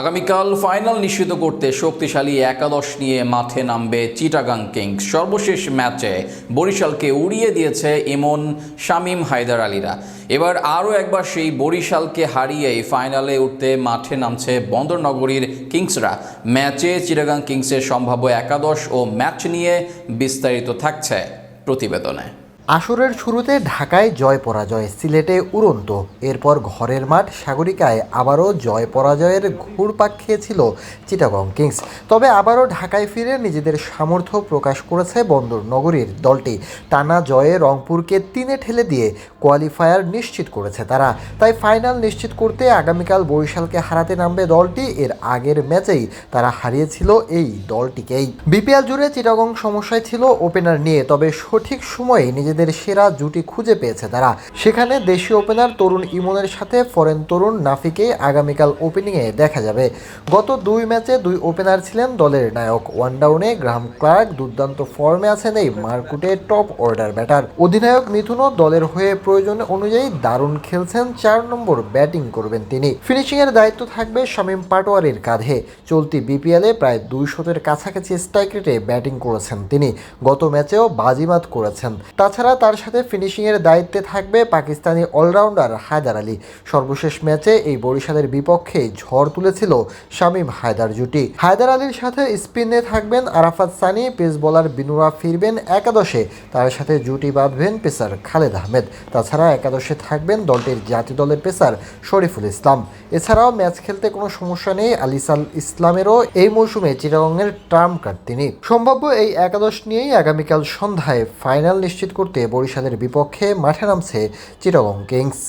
আগামীকাল ফাইনাল নিশ্চিত করতে শক্তিশালী একাদশ নিয়ে মাঠে নামবে চিটাগাং কিংস। সর্বশেষ ম্যাচে বরিশালকে উড়িয়ে দিয়েছে ইমন শামীম হায়দার আলীরা। এবার আরও একবার সেই বরিশালকে হারিয়েই ফাইনালে উঠতে মাঠে নামছে বন্দরনগরীর কিংসরা। ম্যাচে চিটাগাং কিংসের সম্ভাব্য একাদশ ও ম্যাচ নিয়ে বিস্তারিত থাকছে প্রতিবেদনে। আসরের শুরুতে ঢাকায় জয় পরাজয়, সিলেটে উড়ন্ত। এরপর ঘরের মাঠ সাগরিকায় আবারও জয় পরাজয়ের ঘুরপাক খেয়েছিল চিটাগং কিংস। তবে আবারও ঢাকায় ফিরে নিজেদের সামর্থ্য প্রকাশ করেছে বন্দর নগরীর দলটি। টানা জয়ে রংপুরকে তিনে ঠেলে দিয়ে কোয়ালিফায়ার নিশ্চিত করেছে তারা। তাই ফাইনাল নিশ্চিত করতে আগামীকাল বরিশালকে হারাতে নামবে দলটি। এর আগের ম্যাচেই তারা হারিয়েছিল এই দলটিকেই। বিপিএল জুড়ে চিটাগং সমস্যায় ছিল ওপেনার নিয়ে, তবে সঠিক সময়ে নিজেদের সেরা জুটি খুঁজে পেয়েছে তারা। সেখানে দেশীয় ওপেনার তরুণ ইমনের সাথে ফরেন তরুণ নাফিকে আগামীকাল ওপেনিংয়ে দেখা যাবে। গত দুই ম্যাচে দুই ওপেনার ছিলেন দলের নায়ক। ওয়ান ডাউনে গ্রাহাম ক্লার্ক দুর্দান্ত ফর্মে আছেন এই মার্কুটে টপ অর্ডার ব্যাটার অধিনায়ক মিথুনও দলের হয়ে প্রয়োজন অনুযায়ী দারুণ খেলছেন, চার নম্বর ব্যাটিং করবেন তিনি। ফিনিশিং এর দায়িত্ব থাকবে শামীম পাটোয়ারির কাঁধে। চলতি বিপিএলে প্রায় দুই শতের কাছাকাছি স্ট্রাইক রেটে ব্যাটিং করেছেন তিনি। গত ম্যাচেও বাজিমাত করেছেন। তাছাড়া তার সাথে ফিনিশিংয়ের দায়িত্বে থাকবে পাকিস্তানি অলরাউন্ডার হায়দার আলী। সর্বশেষ ম্যাচে এই বরিশালের বিপক্ষে ঝড় তুলেছিল শামীম হায়দার জুটি। হায়দার আলীর সাথে স্পিনে থাকবেন আরাফাত সানি, পেস বোলার বিনুরা ফিরবেন একাদশে। তার সাথে জুটি বাঁধবেন পেসার খালেদ আহমেদ। তাছাড়া একাদশে থাকবেন দলটির জাতীয় দলের পেসার শরীফুল ইসলাম। এছাড়াও ম্যাচ খেলতে কোনো সমস্যা নেই আলিসাল ইসলামেরও। এই মৌসুমে চিটাগংয়ের টার্ম কার্ড তিনি। সম্ভাব্য এই একাদশ নিয়েই আগামীকাল সন্ধ্যায় ফাইনাল নিশ্চিত করতে বরিশালের বিপক্ষে মাঠে নামছে চিটাগং কিংস।